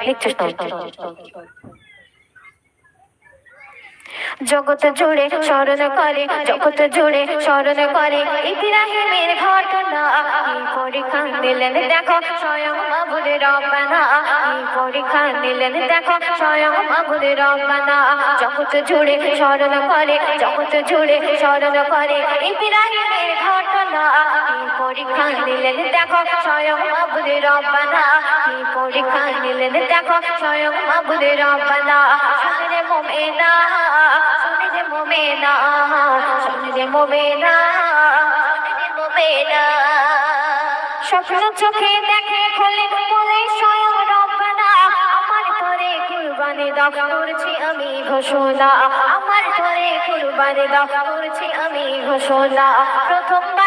Pictures. জগৎ জুড়ে স্মরণ করে জগৎ জুড়ে স্মরণ করে। ইব্রাহিমের ঘটনা পরীক্ষা নিলেন দেখো, স্বয়ং মাবুদ রব্বানা। পরীক্ষা নিলেন দেখো, স্বয়ং মাবুদ রব্বানা। জগৎ জুড়ে স্মরণ করে জগৎ জুড়ে স্মরণ করে, ইব্রাহিমের ঘটনা। পরীক্ষা নিলেন দেখো, স্বয়ং মাবুদ রব্বানা। পরীক্ষা নিলেন দেখো, স্বয়ং মাবুদ রব্বানা। মোমেনা। যে মোমেনা শুনে যে মোমেনা মোমেনা। স্বপ্ন চোখে দেখে খোলে বলে, স্বয়ং রব্বানা, আমার করে কুরবানি দাও। করছি আমি ঘোষণা, আমার করে কুরবানি দাও। করছি আমি ঘোষণা প্রথমবারে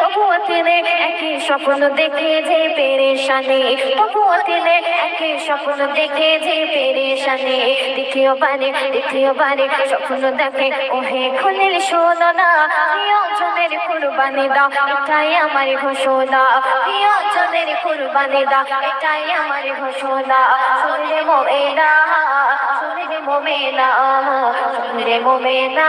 তবুও তিনি একই স্বপ্ন দেখে যে পেরেশানি। তবুও তিনি একই স্বপ্ন দেখে যে পেরেশানি। দ্বিতীয়বারে দ্বিতীয়বারে স্বপ্ন দেখে ওহে খুলিল শোনো না প্রিয়জনের কুরবানি দাও, এটাই আমার ঘোষণা। প্রিয়জনের কুরবানি দাও, এটাই আমার ঘোষণা। শুনলে মোমেনা শুনলে মোমেনা শুনলে মোমেনা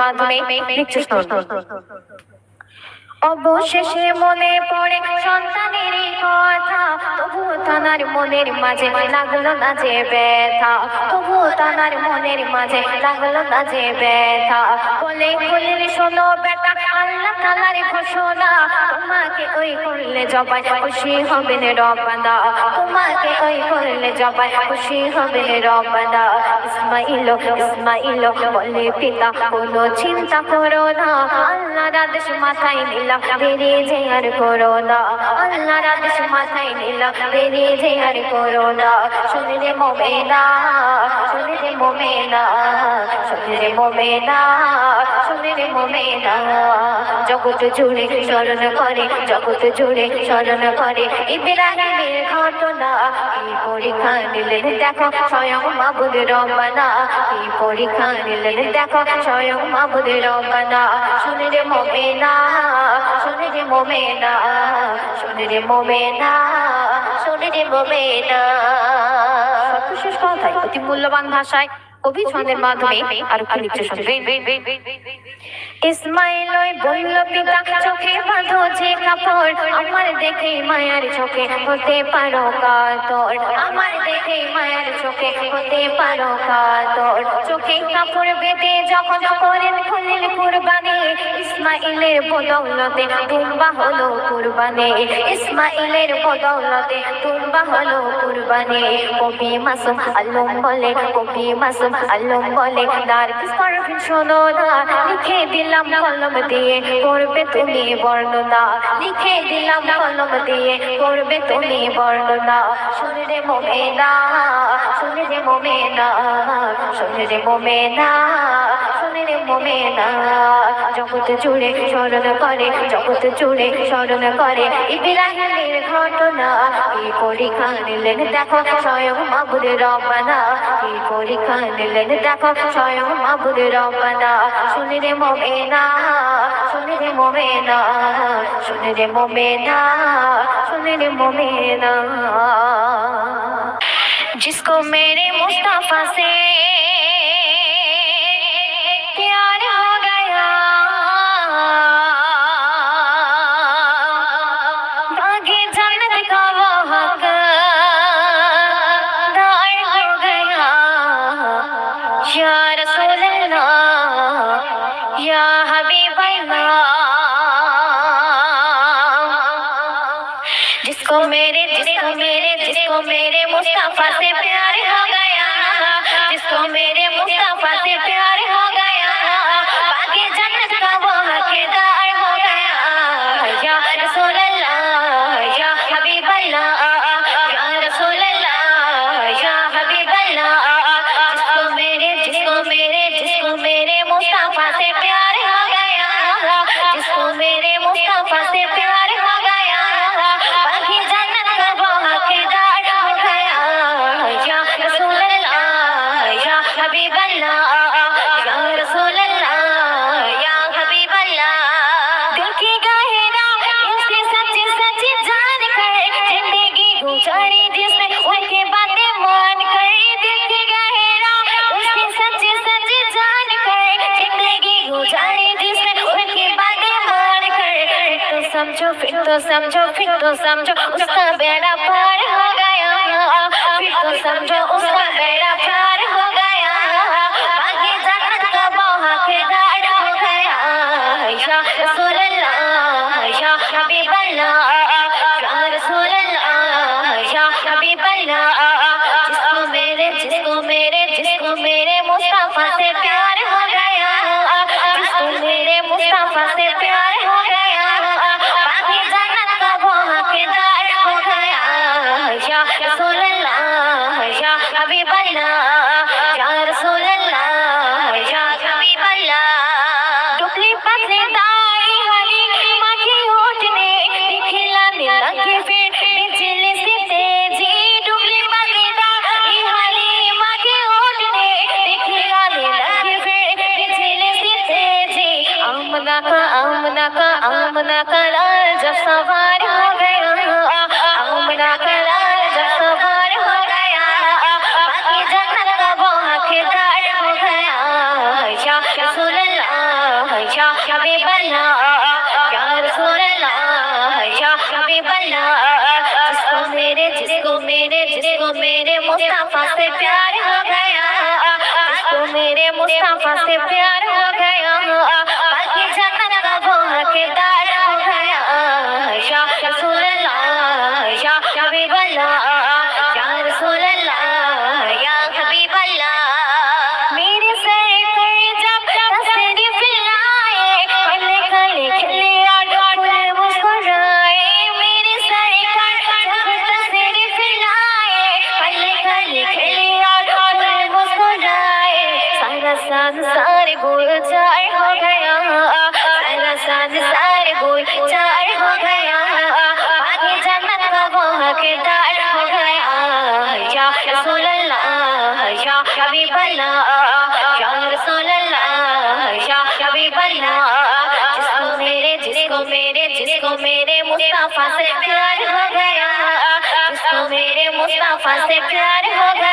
মাধ্যমে লিখছে অবশেষে মনে পড়ে সন্তানের কথা। তবু তানার মনের মাঝে লাগল না যে ব্যথা। তবু তানার মনের মাঝে লাগল না যে ব্যথা। বলে বললে, শোনো বেটা, আল্লাহ তালার ঘোষণা। তোমাকে ওই করলে জবাই খুশি হবেন রবানা। তোমাকে ওই করলে জবাই খুশি হবেন রবানা। ইসমাইল ইসমাইল বলে, পিতা, কোনো চিন্তা করো না। আল্লাহর আদেশ মাথায় নিলাম বেরিয়ে যে আর করো না আল্লাহর আদেশ মাথায় নিলাম বেরিয়ে যে আর করো না শুনে রে মোমেনা শুনে রে মোমেনা শুনে রে মোমেনা শুনে রে মোমেনা জগৎ জুড়ে স্মরণ করে জগৎ জুড়ে স্মরণ করে ইব্রাহিমের ঘটনা কি পরীক্ষা নিলেন দেখো স্বয়ং মাবুদ রব্বানা কি পরীক্ষা নিলেন দেখো স্বয়ং মাবুদ রব্বানা শুনে রে শুনে রে মোমেনা শুনে রে মোমেনা শুনে রে মোমেনা। সর্বশেষ কথাই অতি মূল্যবান ভাষায় কবি ছন্দের মাধ্যমে আর কি লিখছে শুনবেন ইসমাইল ওই বলল, পিতা চোখে বাঁধো যে কাপড়, আমার দেখে মায়ার চোখে হতে পারো কাতর আমার দেখে মায়ার চোখে হতে পারো কাতর চোখে কাপড় বেঁধে যখন করেন খুলিল কুরবানি, ইসমাইলের বদৌলতে তুম্বা হলো কুরবানি। ইসমাইলের বদৌলতে তুম্বা হলো কুরবানি। কবি মাসুম আলম বলে, কবি মাসুম আলম বলে নার্গিস পারভিন শোনো না লিখে দিলাম কলম দিয়ে করবে তুমি বর্ণনা। লিখে দিলাম কলম দিয়ে করবে তুমি বর্ণনা। শুনে রে মোমেনা, শুনে রে মোমেনা, শুনে রে মোমেনা শুনে রে মোমেনা জগৎ জুড়ে স্মরণ করে জগৎ জুড়ে স্মরণ করে ইব্রাহিমের ঘটনা কি পরীক্ষা নিলেন দেখো স্বয়ং মাবুদ রব্বানা কি পরীক্ষা নিলেন দেখো স্বয়ং মাবুদ রব্বানা শুনে রে মোমেনা শুনে রে মোমেনা শুনে রে মোমেনা শুনে রে মোমেনা जिसको मेरे मुस्तफा से मेरे मुस्तफ़ा से प्यार हो गया जिसको मेरे मुस्तफ़ा से प्यार हो गया बाकी जन्नत का वो हकदार हो गया। या रसूल अल्लाह या हबीब अल्लाह मेरे, जिसको मेरे मुस्तफ़ा से प्यार हो गया जिसको मेरे मुस्तफ़ा से प्यार समझो फिर तो समझो फिर तो समझो उसका बेड़ा पार हो गया फिर तो समझो आमना का आमना का लाल जब सवार हो गया आमना का से प्यार हो गया जिसको मेरे मुस्तफा से प्यार हो गया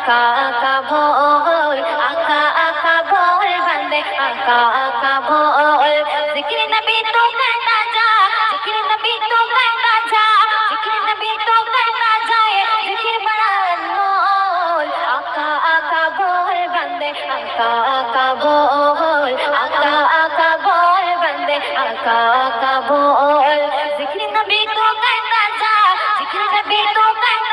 আঁকা আঁকা ভোর আঁকা আঁকা ভোর বান্দে আঁকা আঁকা ভোর জিকির নবী তো করতা যা জিকির নবী তো করতা যা জিকির নবী তো করতা যায় জিকির বড়া अनमोल আঁকা আঁকা ভোর বান্দে আঁকা আঁকা ভোর আঁকা আঁকা ভোর বান্দে আঁকা আঁকা ভোর ज़िक्र नबी तो करता जा ज़िक्र नबी तो करता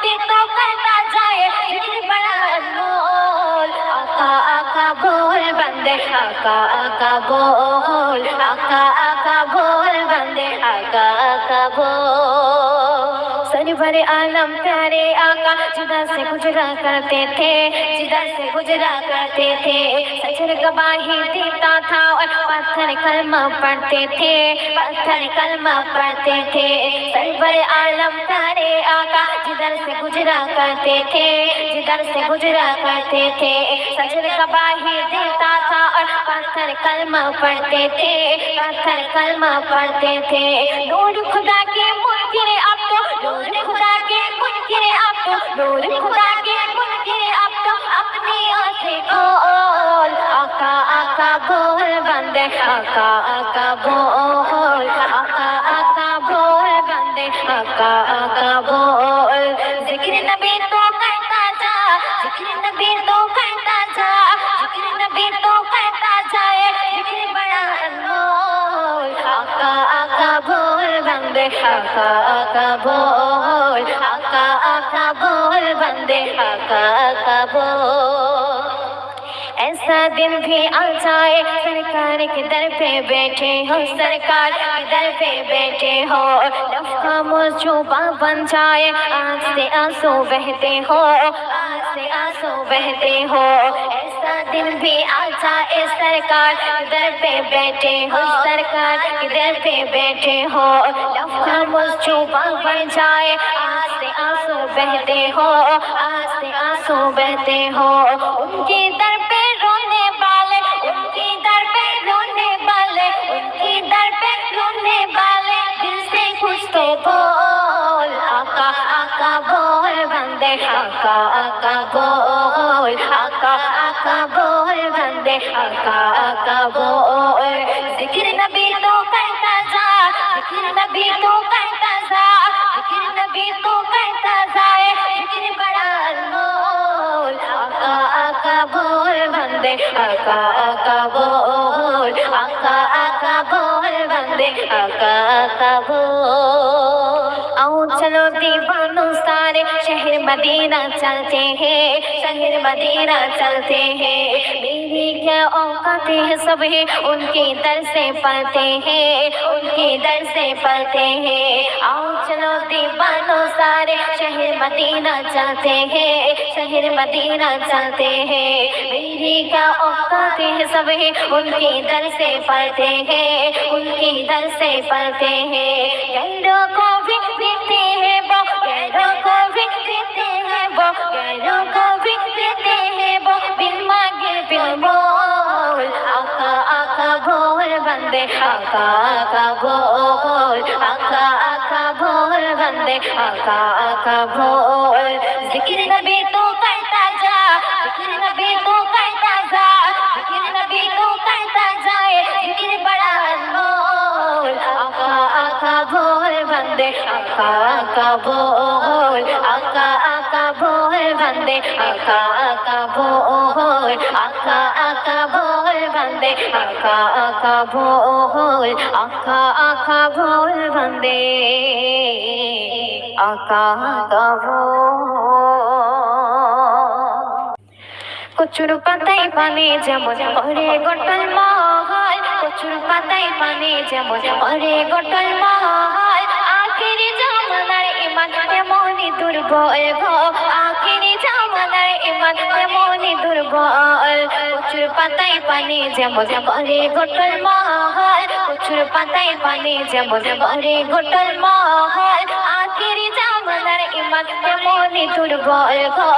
जा जिक्र नबी तो करता जाए जिक्र बड़ा अनमोल आका आका बोल बंदे आका आका बोल आका आका बोल बंदे आका आका बोल सरवर आलम प्यारे आका जिधर से गुजरा करते थे जिधर से गुजरा करते थे। सचर गवाही देता था और पत्थर कलमा पढ़ते थे, पत्थर कलमा पढ़ते थे। सरवर आलम प्यारे आका, जिधर से गुजरा करते थे, जिधर से गुजरा करते थे। सचर गवाही देता था और पत्थर कलमा पढ़ते थे, पत्थर कलमा पढ़ते थे। नूर खुदा के मुनकिर अब तो नूर खुदा के मुनकिर अब तो नूर खुदा के गुल के अब तो अपनी आंखें खोल आका आका बोल बंदे आका आका बोल आका आका बोल बंदे आका आका बोल बंदे आका आका बोल आका आका बोल, बंदे आका आका बोल। ऐसा दिन भी आ जाए, सरकार के दर पे बैठे हो, सरकार के दर पे बैठे हो। लफा मुझुबा बन जाए आँख से आँसू बहते हो आँख से आँसू बहते हो। ऐसा दिन भी आ जाए सरकार। के पे बैठे हो सरकार के पे बैठे हो। लफा मुझुबा बन जाए आँसू बहते हो से आँसू बहते हो। उनके दर पे रोने वाले, उनकी दर पे रोने वाले, उनकी दर पे रोने वाले, दिल से कुछ तो बोल, आका आका बोल, बंदे, आका आका बोल। आका आका बोल बंदे आका आका बोल जिक्र नबी तो करता जा जिक्र नबी तो करता जा जिक्र नबी तो करता जाए जिक्र बड़ा अनमोल आका आका बोल बंदे आका आका बोल आका आका बोल बंदे आका आका बोल आओ चलो दीवानों सारे शहर मदीना चलते हैं, शहर मदीना चलते हैं। मेरी क्या औकात है सब है, उनके दर से पढ़ते हैं, उनके दर से पढ़ते हैं। आओ चलो दीवानों सारे शहर मदीना चलते हैं, शहर मदीना चलते हैं। मेरी क्या औकात है सब है, उनके दर से पढ़ते हैं, उनके दर से पढ़ते हैं। गैरों को भी देते हैं वो गैरों को भी देते हैं वो गैरों को भी देते हैं वो बिन मांगे बिन बोल आका आका बोल बंदे आका आका बोल आका आका बोल बंदे आका आका बोल जिक्र नबी तो करता जा जिक्र नबी तो करता जा जिक्र नबी तो करता আকা আকা বান্দে, আকা আকা আকা বান্দে, আকা আকা আকা বান্দে, আকা কচুর পাতাই পানে যেমন পরে গোটল মহল, কচুর পাতাই পানে যেমন পরে গোটল মহল। ইমান এমনই দুর্বল গো? আখেরি জামানার ইমান এমনই দুর্বল কচুর পাতায় পানে যেমন পরে গটল মহাল কচুর পাতায় পানে যেমন পরে গটল মহাল। আখেরি জামানার ইমান এমনই দুর্বল গো?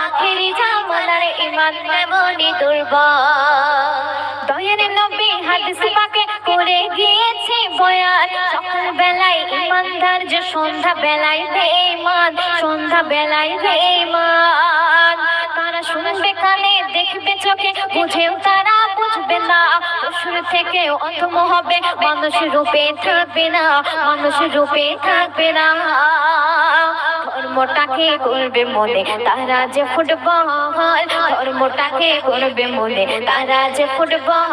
আখেরি জামানার ইমান এমনই দুর্বল দয়ার নবী হাদিস পাকে করে গিয়েছে বয়ান। সকাল বেলায় ইমানদার যে সন্ধ্যা বেলায় বেঈমান সন্ধ্যা বেলায় বেঈমান তারা শুনবে কানে, দেখবে চোখে, বুঝেও তারা বুঝবে না। পশুর থেকে অথম হবে মানুষ রূপে থাকবে না মানুষ রূপে থাকবে না। ধর্মটাকে করবে মনে তারা যে ফুটবল ধর্মটাকে করবে মনে তারা যে ফুটবল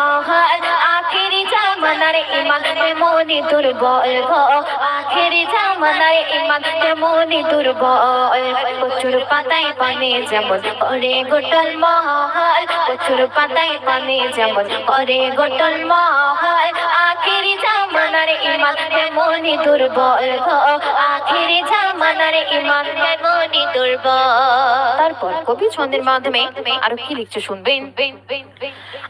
আখেরি জামানার ইমান এমনই দুর্বল আখেরি জামানার ইমান এমনই দুর্বল প্রচুর পাতায় পানে যেমন করে গোটল মহাল, প্রচুর পাতায় পানে যেমন করে গোটল মহাল। আখেরি জামানার ইমান এমনই দুর্বল আখেরি জামানার ইমান এমনই দুর্বল কবি ছন্দের মাধ্যমে আরও কি লিখছে শুনবেন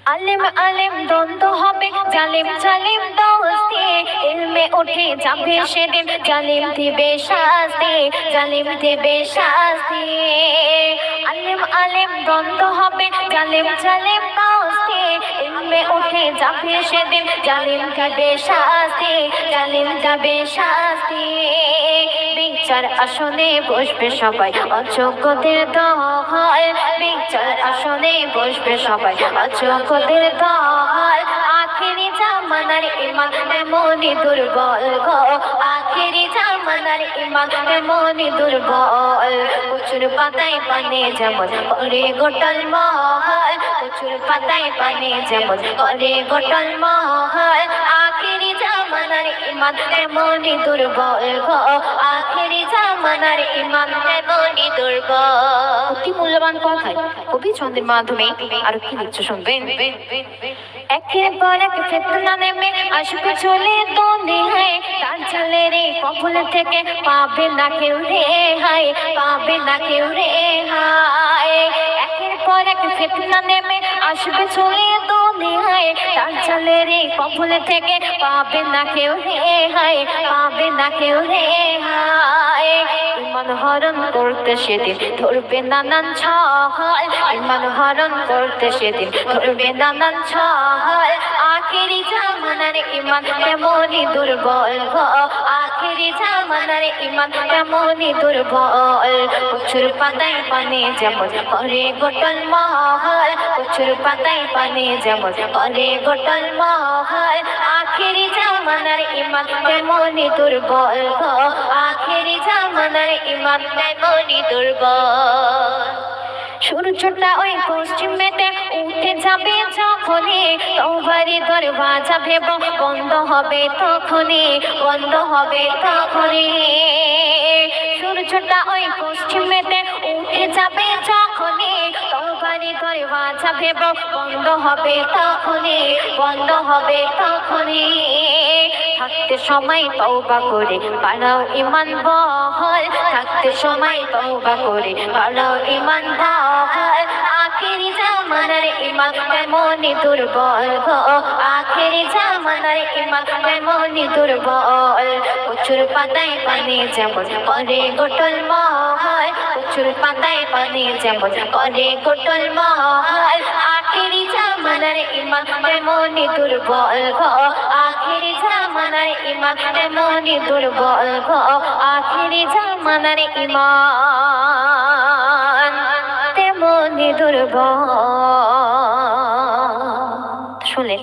আলেম আলেম, দ্বন্দ্ব হবে। জালিম জালিম, দোস্তি। ইলমে উঠে যাবে সেদিন। জালিম দিবে শাস্তি। জালিম দিবে শাস্তি। আলেম আলেম, দ্বন্দ্ব হবে। জালিম জালিম, দোস্তি। ইলমে উঠে যাবে সেদিন। জালিম দিবে শাস্তি। জালিম যাবে শাস্তি। বিচার আসনে বসবে সবাই। অযোগ্যদের দল বিচার আসনে বসবে সবাই। অযোগ্যদের দল আখেরি জামানার ইমান এমনই দুর্বল গো। আখেরি জামানার ইমান এমনই দুর্বল। প্রচুর পাতায় পানে যেমন করে গোটাল মহল, প্রচুর পাতায় পানে যেমন করে গোটাল মহল। আখেরি জামানার ইমান এমনই দুর্বল গো। আখেরি জামানার ইমান এমনই দুর্বল। অতি মূল্যবান কথায় কবি ছন্দের মাধ্যমে আরও কি লিখছে শুনবেন? একের এক ফেতনা নেমে আসবে চলে দোনে হায়। তার চলে রে কবল থেকে পাবে না কেউ রে হায়, পাবে না কেউ রে হায়। পর এক ফেতনা নেমে আসবে চলে দোনে হায়। তার চলে রে কবল থেকে পাবে না কেউ রে হায়, পাবে না কেউ রে হায়। ইমান হরণ করতে সেদিন ধরবে নানান ছহল ইমান হরণ করতে সেদিন ধরবে নানান ছহল আখেরি জামানার ইমান তেমনই দুর্বল গো। আখেরি জামানার ইমান তেমনই দুর্বল? প্রচুর পাতায় পানে যেমন করে গোটল মহল। প্রচুর পাতায় পানে যেমন করে গোটল মহল। আখেরি জামানার ইমান তেমনই দুর্বল আখেরি জামানার ইমান তেমনই দুর্বল? সূর্যটা ওই পশ্চিমেতে উঠে যাবে যখনই। তোমারই দরওয়াজা ভেব, বন্ধ হবে তখনই, বন্ধ হবে তখনই। সূর্যটা ওই পশ্চিমেতে উঠে যাবে যখনই। তোমারই দরওয়াজা ভেব, বন্ধ হবে তখনই, বন্ধ হবে তখনই। থাকতে সময় তওবা করে পালাও ইমান বহল। থাকতে সময় তওবা করে পালাও ইমান বহল। আখেরি জামানার ইমান তেমনই দুর্বল গো? আখেরি জামানার ইমান তেমনই দুর্বল? প্রচুর পাতায় পানি যেমন করে গোটল মহল। প্রচুর পাতায় পানি যেমন করে গোটল মহল। জামানার ইমান তেমনই দুর্বল গো আখেরি জামানার ইমান তেমনই দুর্বল গো আখেরি জামানার ইমান তেমনই দুর্বল। শুনে।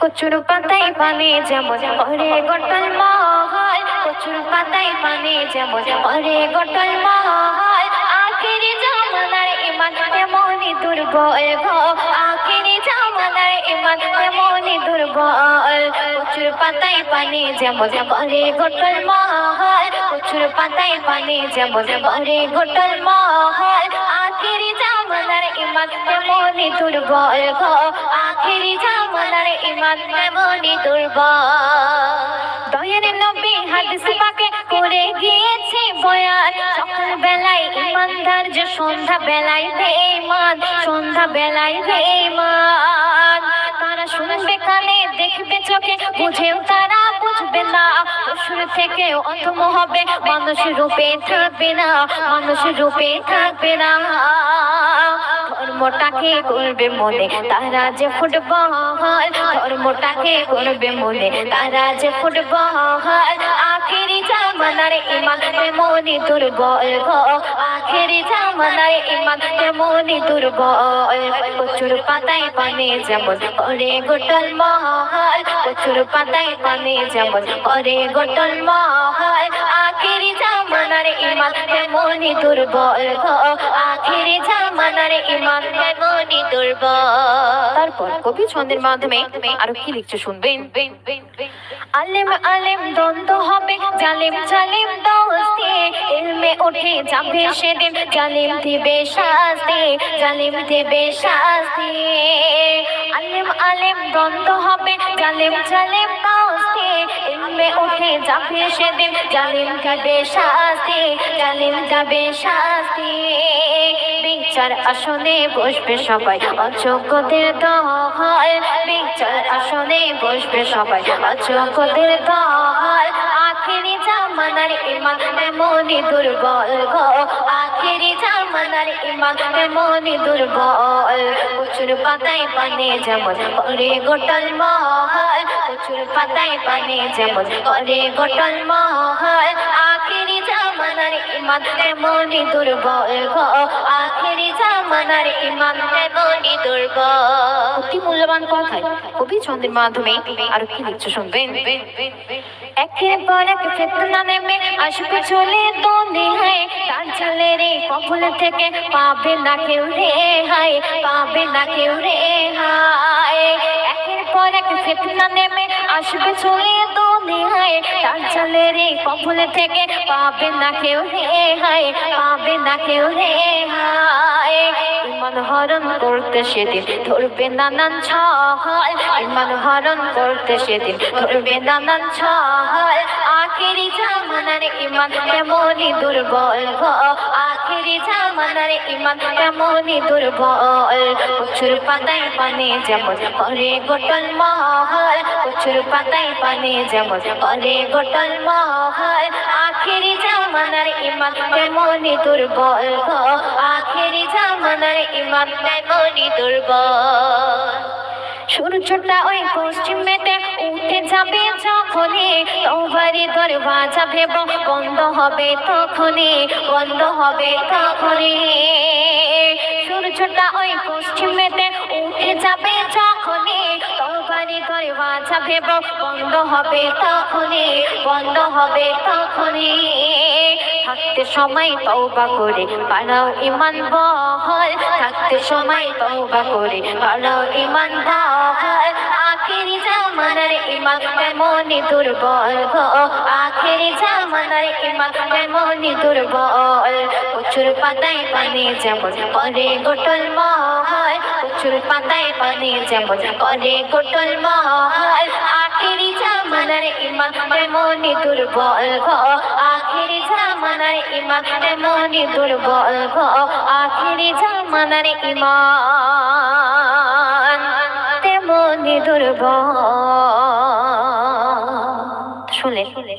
কচুর পাতায় পানি যেমন করে গোটল মহল, কচুর পাতায় পানি যেমন করে গোটল মহল ইমান তেমনই দুর্বল গো? আখেরি জামানার ইমান তেমনই দুর্বল? কচুর পাতায় পানি যেমন করে গোটল মহল। কচুর পাতায় পানি যেমন করে গোটল মহল। আখেরি জামানার ইমান তেমনই দুর্বল গো? আখেরি জামানার ইমান তেমনই দুর্বল? দয়ার নবী হাদিস পাকে করে গিয়েছে বয়ান। সকাল বেলায় ইমানদার যে সন্ধ্যা বেলায় বেঈমান সন্ধ্যা বেলায় বেঈমান। তারা শুনবে কানে, দেখবে চোখে, বুঝেও তারা বুঝবে না। রূপে থাকবে না মানুষ রূপে থাকবে না। ধর্মটাকে করবে মনে। তারা যে ফুটবল, ধর্মটাকে করবে মনে। তারা যে ফুটবল, আখেরি জামানার ইমান তেমনি দুর্বল আখেরি জামানার ইমান তেমনি দুর্বল প্রচুর পাতায় পানে যেমন করে গোটল মহল। প্রচুর পাতায় পানে যেমন করে গোটল মহল। আখেরি জামানার ইমান তেমনি দুর্বল আখেরি জামানার ইমান তারপর কবি ছন্দের মাধ্যমে আরও কি লিখছে শুনবেন? আলেম আলেম, দ্বন্দ্ব হবে। জালিম জালিম, দোস্তি। ইলমে উঠে যাবে সেদিন। জালিম দিবে শাস্তি। জালিম দিবে শাস্তি। আলেম আলেম, দ্বন্দ্ব হবে। জালিম জালিম, দোস্তি। ইলমে উঠে যাবে সেদিন। জালিম দিবে শাস্তি। জালিম দিবে শাস্তি। বিচার আসনে বসবে সবাই। অযোগ্যদের দল, বিচার আসনে বসবে সবাই। অযোগ্যদের দল, আখেরি জামানার ইমান এমনই দুর্বল গো। আখেরি জামানার ইমান তেমনই দুর্বল। কচুর পাতায় পানে যেমন, করে গোটাল মহল। কচুর পাতায় পানে যেমন, করে গোটাল মহল। জামানার ইমান অতি মূল্যবান কথাই কবি আরও কি লিখছো শুনবেন? নেমে আসবে চলে দোনে হায়। তার চলে রে কবল থেকে পাবে না কেউ রে হায়, পাবে না কেউ রে হায়। একের পর এক ফেতনা নেমে আসবে চলে দোনে হায় তার চলে রে কবল থেকে পাবে না কেউ রে হায়, পাবে না কেউ রে হায়। হরণ করতে সেদিন ধরবে নানান ছহল ইমান হরণ করতে সেদিন ধরবে নানান ছহল আখেরি জামানার ইমান তেমনই দুর্বল আখেরি জামানার ইমান তেমনই দুর্বল। কচুর পাতায় পানে যেমন করে গোটল মহল, কচুর পাতায় পানে যেমন করে তেমনই দুর্বল সূর্যটা ওই পশ্চিমেতে উঠে যাবে যখনই তোমারই দরওয়াজা ভেব, বন্ধ হবে তখনই, বন্ধ হবে তখনই। সূর্যটা ওই পশ্চিমেতে উঠে যাবে যখনই বন্ধ হবে তখনই, বন্ধ হবে তখনই। থাকতে সময় তওবা করে বাড়াও ইমান বহল। থাকতে সময় তওবা করে বাড়াও ইমান বহল। আখেরি জামানার ইমান তেমনই দুর্বল গো? আখেরি জামানার ইমান তেমনই দুর্বল? কচুর পাতায় পানি যেমন করে গোটল মহল কচুর পাতায় পানি যেমন করে গোটল মহল, আখেরি জামানার ইমান তেমনই দুর্বল গো আখেরি জামানার ইমান তেমনই দুর্বল গো আখেরি জামানার ইমান তেমনই দুর্বল। শুনে শুনে